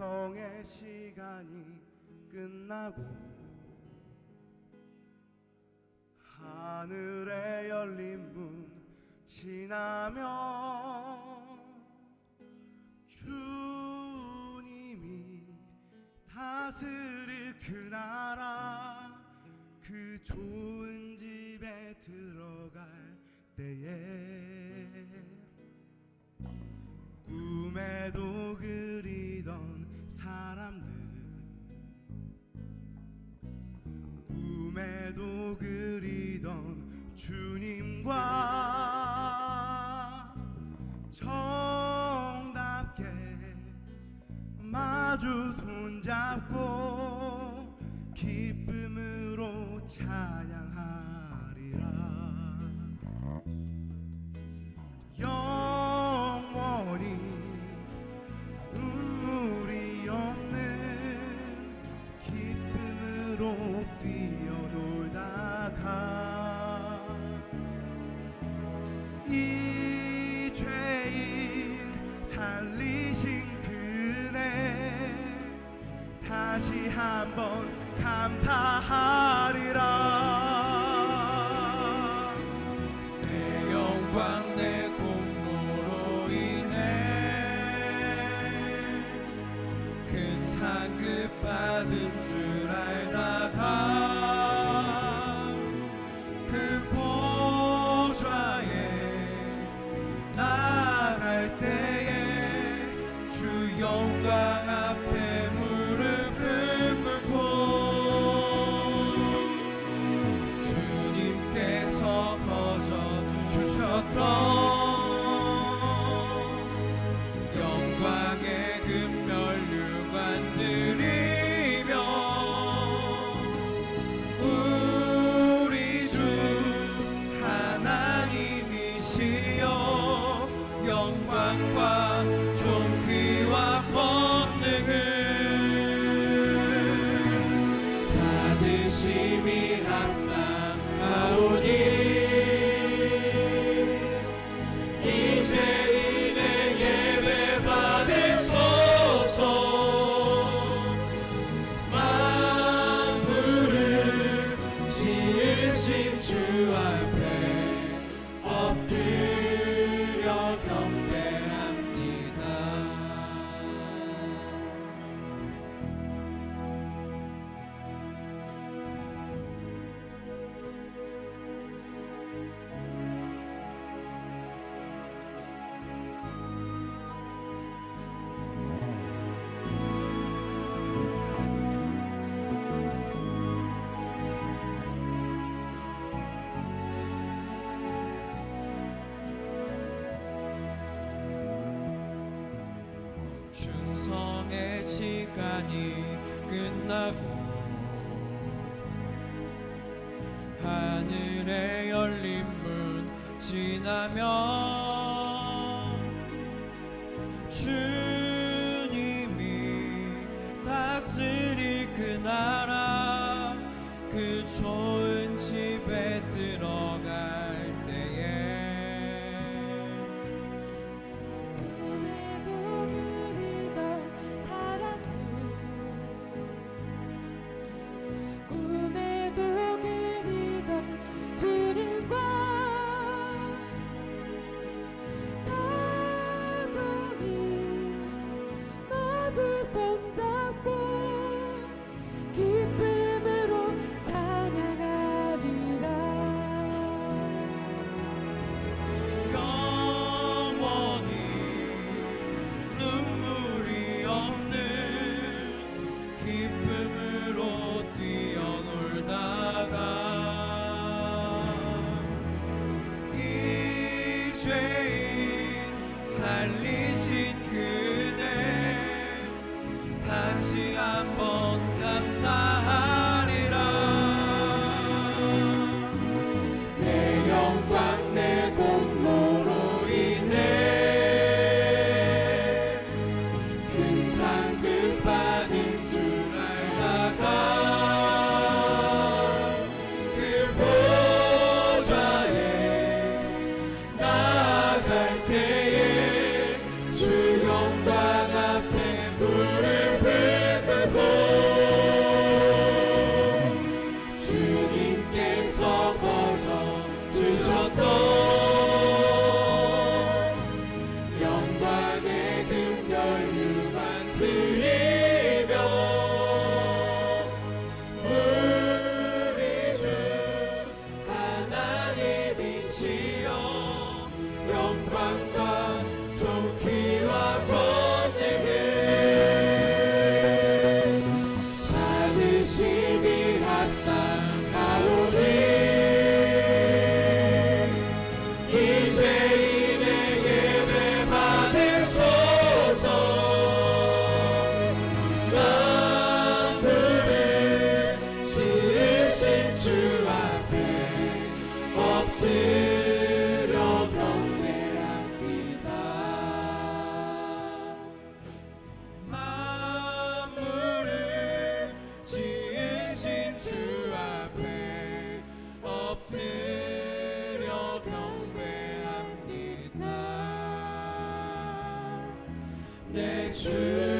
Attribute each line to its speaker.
Speaker 1: 충성의 시간이 끝나고 하늘에 열린 문 지나면 주님이 다스릴 그 나라 그 좋은 집에 들어갈 때에 꿈에도 정답게 마주 손잡고 기쁨으로 찬양하리라. 영원히 눈물이 없는 기쁨으로 뛰어놀다가 다시 한번 감사하리라.
Speaker 2: 내 영광 내 공로로 인해 큰 상급 받은 줄 알다 주셨던 영광의 금멸류관 드리며 우리 주 하나님이시여 영광과 존귀와 권능을 받으심이 합 충성의 시간이 끝나고 하늘에 열린 문 지나면 주 죄인 살리신 그네 다시 한번 감사 내 주